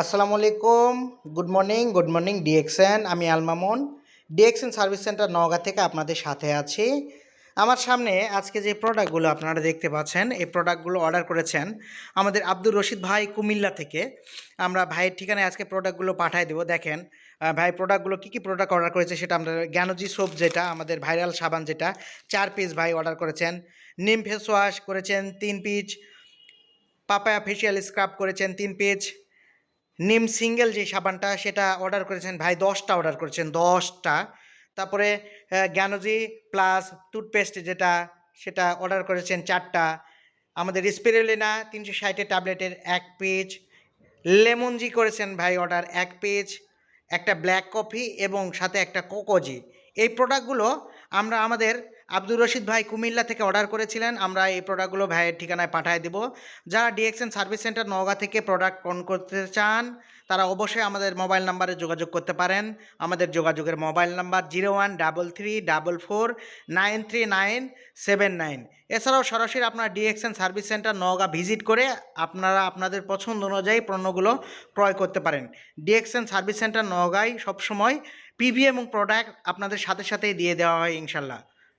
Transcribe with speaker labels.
Speaker 1: আসসালামু আলাইকুম। Good morning good morning DXN আমি Almamun DXN service centre Naogaon থেকে আপনাদের সাথে আছি। আমার সামনে আজকে যে প্রোডাক্টগুলো আপনারা দেখতে পাচ্ছেন, এই প্রোডাক্টগুলো অর্ডার করেছেন আমাদের আব্দুর রশিদ ভাই কুমিল্লা থেকে। আমরা ভাইয়ের ঠিকানায় আজকে প্রোডাক্টগুলো পাঠিয়ে দেবো। দেখেন ভাই প্রোডাক্টগুলো কী কী প্রোডাক্ট অর্ডার করেছে সেটা আমরা জ্ঞানজি সোপ যেটা, আমাদের ভাইরাল সাবান যেটা, চার পিস ভাই অর্ডার করেছেন। নিম ফেস ওয়াশ করেছেন তিন পিস পাপায়া ফেসিয়াল স্ক্রাব করেছেন তিন পিস নিম সিঙ্গেল যে সাবানটা, সেটা অর্ডার করেছেন ভাই, দশটা অর্ডার করেছেন, দশটা। তারপরে জ্ঞানজি প্লাস টুথপেস্ট যেটা, সেটা অর্ডার করেছেন চারটা। আমাদের স্পিরেলিনা তিনশো ষাটের ট্যাবলেটের এক পেজ লেমনজি করেছেন ভাই অর্ডার এক পেজ একটা ব্ল্যাক কফি এবং সাথে একটা কোকোজি এই প্রোডাক্টগুলো আমরা আমাদের আব্দুর রশিদ ভাই কুমিল্লা থেকে অর্ডার করেছিলেন। আমরা এই প্রোডাক্টগুলো ভাইয়ের ঠিকানায় পাঠিয়ে দেব। যারা ডিএক্সএন সার্ভিস সেন্টার নওগাঁ থেকে প্রোডাক্ট অন করতে চান, তারা অবশ্যই আমাদের মোবাইল নাম্বারে যোগাযোগ করতে পারেন। আমাদের যোগাযোগের mobile number zero one double three double four nine three nine seven nine এছাড়াও সরাসরি আপনার DXN service centre Naogaon visit করে আপনারা আপনাদের পছন্দ অনুযায়ী পণ্যগুলো ক্রয় করতে পারেন। ডিএক্সএন সার্ভিস সেন্টার নওগাঁয় সবসময় পিভি এবং প্রোডাক্ট আপনাদের সাথে সাথেই দিয়ে দেওয়া হয় ইনশাল্লাহ।